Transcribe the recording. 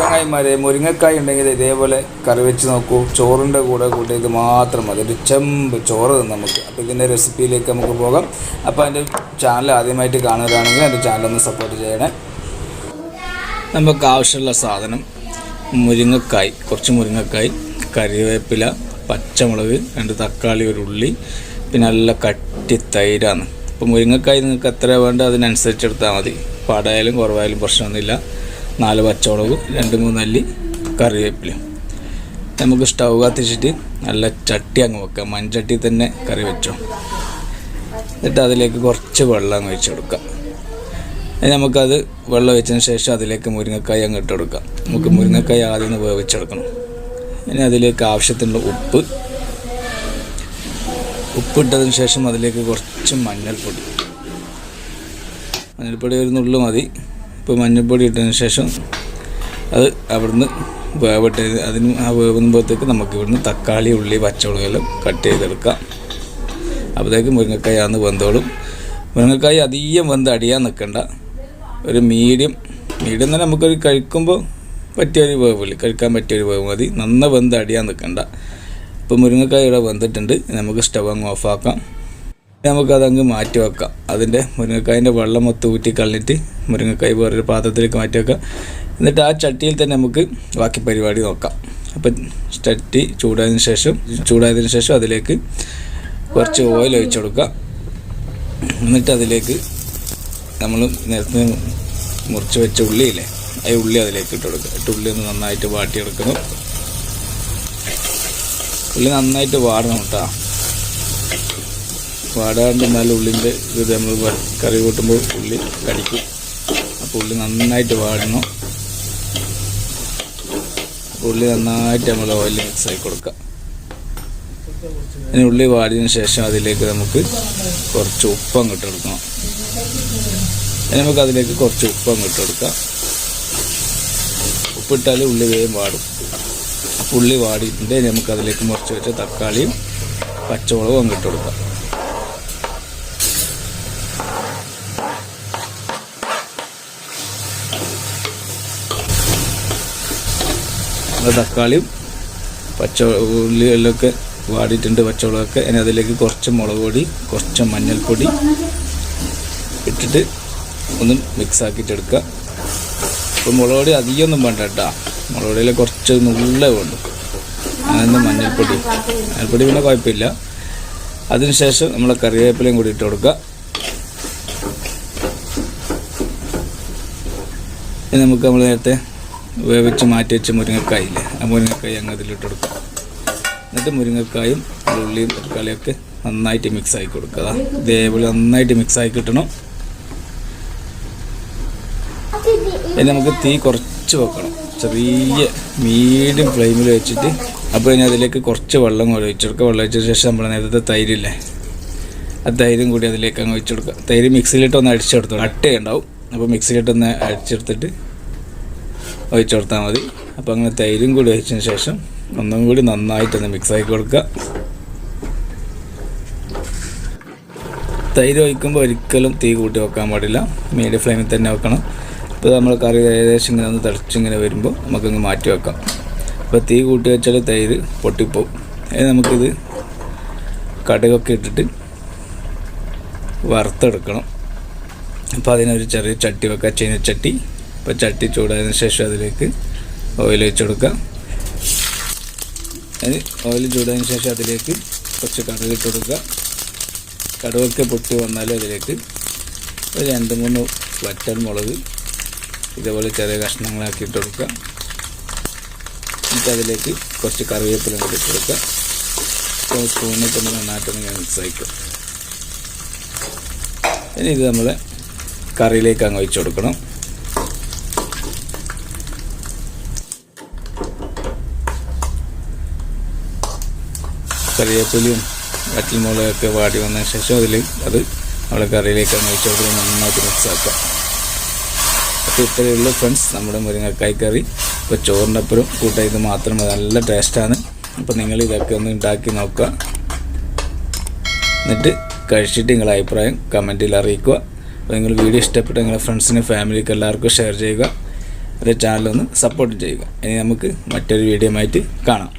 ചങ്ങായിമാരെ മുരിങ്ങക്കായ ഉണ്ടെങ്കിൽ ഇതേപോലെ കറി വെച്ച് നോക്കൂ. ചോറിന്റെ കൂടെ കൂട്ടി ഇത് മാത്രം മതി. ഒരു ചെമ്പ് ചോറ് തന്നെ നമുക്ക്. അപ്പോൾ ഇതിന്റെ റെസിപ്പിയിലേക്ക് നമുക്ക് പോകാം. അപ്പോൾ എന്റെ ചാനൽ ആദ്യമായിട്ട് കാണുകയാണെങ്കിൽ എന്റെ ചാനലൊന്ന് സപ്പോർട്ട് ചെയ്യണേ. നമുക്ക് ആവശ്യമുള്ള സാധനം മുരിങ്ങക്കായ്. കുറച്ച് മുരിങ്ങക്കായ് കറിവേപ്പില പച്ചമുളക് രണ്ട് തക്കാളി ഒരു ഉള്ളി പിന്നെ നല്ല കട്ടി തൈരാണ്. അപ്പോൾ മുരിങ്ങക്കായ് നിങ്ങൾക്ക് എത്ര വേണ്ട അതിനനുസരിച്ച് എടുത്താൽ മതി. പാടായാലും കുറവായാലും പ്രശ്നമൊന്നുമില്ല. നാല് പച്ചമുളക് രണ്ട് മൂന്നല്ലി കറിവേപ്പിലയും നമുക്ക് സ്റ്റൗ കത്തിച്ചിട്ട് നല്ല ചട്ടി അങ്ങ് വെക്കാം. മൺചട്ടി തന്നെ കറി വെച്ചോ. എന്നിട്ട് അതിലേക്ക് കുറച്ച് വെള്ളം അങ്ങ് വെച്ച് കൊടുക്കാം നമുക്കത് വെള്ളം വെച്ചതിന് ശേഷം അതിലേക്ക് മുരിങ്ങക്കായ അങ്ങ് ഇട്ട് കൊടുക്കാം. നമുക്ക് മുരിങ്ങക്കായ ആദ്യം ഒന്ന് വേവിച്ചെടുക്കണം ഇനി അതിലേക്ക് ആവശ്യത്തിനുള്ള ഉപ്പ്. ഉപ്പിട്ടതിന് ശേഷം അതിലേക്ക് കുറച്ച് മഞ്ഞൾപ്പൊടി. മഞ്ഞൾപ്പൊടി ഒരു നുള്ളു മതി. ഇപ്പോൾ മഞ്ഞൾപ്പൊടി ഇട്ടതിന് ശേഷം അത് അവിടുന്ന് വേവട്ടെ അതിന് ആ വേവുമ്പോഴത്തേക്ക് നമുക്ക് ഇവിടുന്ന് തക്കാളി ഉള്ളി പച്ചമുളകെല്ലാം കട്ട് ചെയ്തെടുക്കാം. അപ്പോഴത്തേക്ക് മുരിങ്ങക്കായ അന്ന് വെന്തോളും. മുരിങ്ങക്കായ അധികം വെന്ത് അടിയാൻ നിൽക്കണ്ട ഒരു മീഡിയം മീഡിയം തന്നെ നമുക്കൊരു കഴിക്കുമ്പോൾ പറ്റിയൊരു വേവില്ല കഴിക്കാൻ പറ്റിയൊരു വേവ് മതി. നന്ന വെന്ത് അടിയാൻ നിൽക്കണ്ട ഇപ്പോൾ മുരിങ്ങക്കായ ഇവിടെ വെന്തിട്ടുണ്ട്. നമുക്ക് സ്റ്റവ് അങ്ങ് ഓഫാക്കാം നമുക്കതങ്ങ് മാറ്റി വെക്കാം അതിന്റെ മുരിങ്ങക്കായന്റെ വെള്ളം മൊത്തം ഊറ്റി കളഞ്ഞിട്ട് മുരിങ്ങക്കായ് വേറൊരു പാത്രത്തിലേക്ക് മാറ്റി വെക്കാം എന്നിട്ട് ആ ചട്ടിയിൽ തന്നെ നമുക്ക് ബാക്കി പരിപാടി നോക്കാം. അപ്പം ചട്ടി ചൂടായതിന് ശേഷം ചൂടായതിന് ശേഷം അതിലേക്ക് കുറച്ച് ഓയിൽ ഒഴിച്ചു കൊടുക്കുക. എന്നിട്ട് അതിലേക്ക് നമ്മൾ നേരത്തെ മുറിച്ച് വെച്ച ഉള്ളിയില്ലേ ആ ഉള്ളി അതിലേക്ക് ഇട്ട് കൊടുക്കുക. ഇട്ട് ഉള്ളി ഒന്ന് നന്നായിട്ട് വാട്ടിയെടുക്കണം. ഉള്ളി നന്നായിട്ട് വാടണം കേട്ടോ. വാടാണ്ട് എന്നാൽ ഉള്ളിന്റെ ഇത് നമ്മൾ കറി കൂട്ടുമ്പോൾ ഉള്ളി കടിക്കും. അപ്പോൾ ഉള്ളി നന്നായിട്ട് വാടണം. ഉള്ളി നന്നായിട്ട് നമ്മൾ ഓയിൽ മിക്സ് ആയി കൊടുക്കാം. ഇനി ഉള്ളി വാടിയതിന് ശേഷം അതിലേക്ക് നമുക്ക് കുറച്ച് ഉപ്പം കിട്ടെടുക്കണം ഇനി നമുക്ക് അതിലേക്ക് കുറച്ച് ഉപ്പം കിട്ടെടുക്കാം ഉപ്പിട്ടാൽ ഉള്ളി വേഗം വാടും. ഉള്ളി വാടിയിട്ടുണ്ട്. നമുക്കതിലേക്ക് മുറിച്ച് വെച്ച തക്കാളിയും പച്ചമുളകും അങ്ങിട്ട് കൊടുക്കാം. തക്കാളിയും പച്ച ഉള്ളികളിലൊക്കെ വാടിയിട്ടുണ്ട് പച്ചമുളകൊക്കെ. ഇനി അതിലേക്ക് കുറച്ച് മുളക് പൊടി കുറച്ച് മഞ്ഞൾപ്പൊടി ഇട്ടിട്ട് ഒന്ന് മിക്സ് ആക്കിയിട്ട് എടുക്കുക മുളക് പൊടി അധികമൊന്നും വേണ്ട കേട്ടോ. മുളക് പൊടിയിൽ കുറച്ച് നുള്ളേ വേണ്ടു. അങ്ങനെ മഞ്ഞൾപ്പൊടി. മഞ്ഞൾപ്പൊടി പിന്നെ കുഴപ്പമില്ല. അതിനുശേഷം നമ്മൾ കറിവേപ്പിലയും കൂടി ഇട്ട് കൊടുക്കുക. ഇനി നമുക്ക് നമ്മൾ നേരത്തെ വേവിച്ച് മാറ്റി വെച്ച മുരിങ്ങക്കായില്ലേ? ആ മുരിങ്ങക്കായി അങ്ങ് അതിലിട്ട് കൊടുക്കുക എന്നിട്ട് മുരിങ്ങക്കായും ഉള്ളിയും തക്കാളിയൊക്കെ നന്നായിട്ട് മിക്സ് ആക്കി കൊടുക്കുക. ഇതേപോലെ നന്നായിട്ട് മിക്സ് ആക്കി കിട്ടണം. ഇനി നമുക്ക് തീ കുറച്ച് വെക്കണം. ചെറിയ മീഡിയം ഫ്ലെയിമിൽ വെച്ചിട്ട്. അപ്പോൾ ഇനി അതിലേക്ക് കുറച്ച് വെള്ളം ഒഴിച്ചു കൊടുക്കുക. വെള്ളം ഒഴിച്ച ശേഷം നമ്മൾ നേരത്തെ തൈരില്ലേ? ആ തൈരും കൂടി അതിലേക്ക് അങ്ങ് ഒഴിച്ചു കൊടുക്കുക. തൈര് മിക്സിയിലിട്ട് ഒന്ന് അടിച്ചെടുത്തു അട്ടയുണ്ടാവും. അപ്പോൾ മിക്സിയിലിട്ടൊന്ന് അടിച്ചെടുത്തിട്ട് ഒഴിച്ചു കൊടുത്താൽ മതി. അപ്പോൾ അങ്ങനെ തൈരും കൂടി ഒഴിച്ചതിന് ശേഷം ഒന്നും കൂടി നന്നായിട്ടൊന്ന് മിക്സാക്കി കൊടുക്കുക. തൈര് ഒഴിക്കുമ്പോൾ ഒരിക്കലും തീ കൂട്ടി വെക്കാൻ പാടില്ല. മീഡിയം ഫ്ലെയിമിൽ തന്നെ വെക്കണം. ഇപ്പോൾ നമ്മൾ കറി ഏകദേശം ഇങ്ങനെ ഒന്ന് തിളച്ചിങ്ങനെ വരുമ്പോൾ നമുക്കങ്ങ് മാറ്റി വെക്കാം. അപ്പോൾ തീ കൂട്ടി വെച്ചാൽ തൈര് പൊട്ടിപ്പോവും. ഇനി നമുക്കിത് കടുകൊക്കെ ഇട്ടിട്ട് വറുത്തെടുക്കണം. അപ്പോൾ അതിനൊരു ചെറിയ ചട്ടി വെക്കുക. ചീനച്ചട്ടി അപ്പോൾ ചട്ടി ചൂടായതിനു ശേഷം അതിലേക്ക് ഓയിൽ ഒഴിച്ച് കൊടുക്കാം. അത് ഓയിൽ ചൂടായതിനു ശേഷം അതിലേക്ക് കുറച്ച് കടുക് ഇട്ട് കൊടുക്കുക. കടുകൊക്കെ പൊട്ടി വന്നാലും അതിലേക്ക് ഒരു രണ്ട് മൂന്ന് വറ്റൽ മുളക് ഇതേപോലെ ചെറിയ കഷ്ണങ്ങളാക്കി ഇട്ട് കൊടുക്കുക. എന്നിട്ട് അതിലേക്ക് കുറച്ച് കറിവേപ്പില കൂടി ഇട്ട് കൊടുക്കുക. അപ്പോൾ കൊണ്ട് നന്നായിട്ടൊന്ന് ഞാൻ മിക്സ് ആയിക്കും. ഇനി ഇത് നമ്മൾ കറിയിലേക്ക് അങ്ങ് വെച്ച് കൊടുക്കണം. കറിവേപ്പിലയും വറ്റൽമുളകൊക്കെ വാടി വന്ന ശേഷം അതിൽ അത് നമ്മുടെ കറിയിലേക്ക് ഒഴിച്ച് കൊടുത്ത് നന്നായിട്ട് മിക്സാക്കാം അപ്പോൾ ഇത്രയേ ഫ്രണ്ട്സ് നമ്മുടെ മുരിങ്ങക്കായ് കറി. ഇപ്പോൾ ചോറിന്റെ അപ്പുറം കൂട്ടായത് മാത്രം നല്ല ടേസ്റ്റാണ് അപ്പോൾ നിങ്ങൾ ഇതൊക്കെ ഒന്ന് ഉണ്ടാക്കി നോക്കുക. എന്നിട്ട് കഴിച്ചിട്ട് നിങ്ങളുടെ അഭിപ്രായം കമന്റിൽ അറിയിക്കുക. അപ്പോൾ നിങ്ങൾ വീഡിയോ ഇഷ്ടപ്പെട്ട് നിങ്ങളുടെ ഫ്രണ്ട്സിനും ഫാമിലിക്ക് എല്ലാവർക്കും ഷെയർ ചെയ്യുക. അതേ ചാനലൊന്ന് സപ്പോർട്ട് ചെയ്യുക. ഇനി നമുക്ക് മറ്റൊരു വീഡിയോ ആയിട്ട് കാണാം.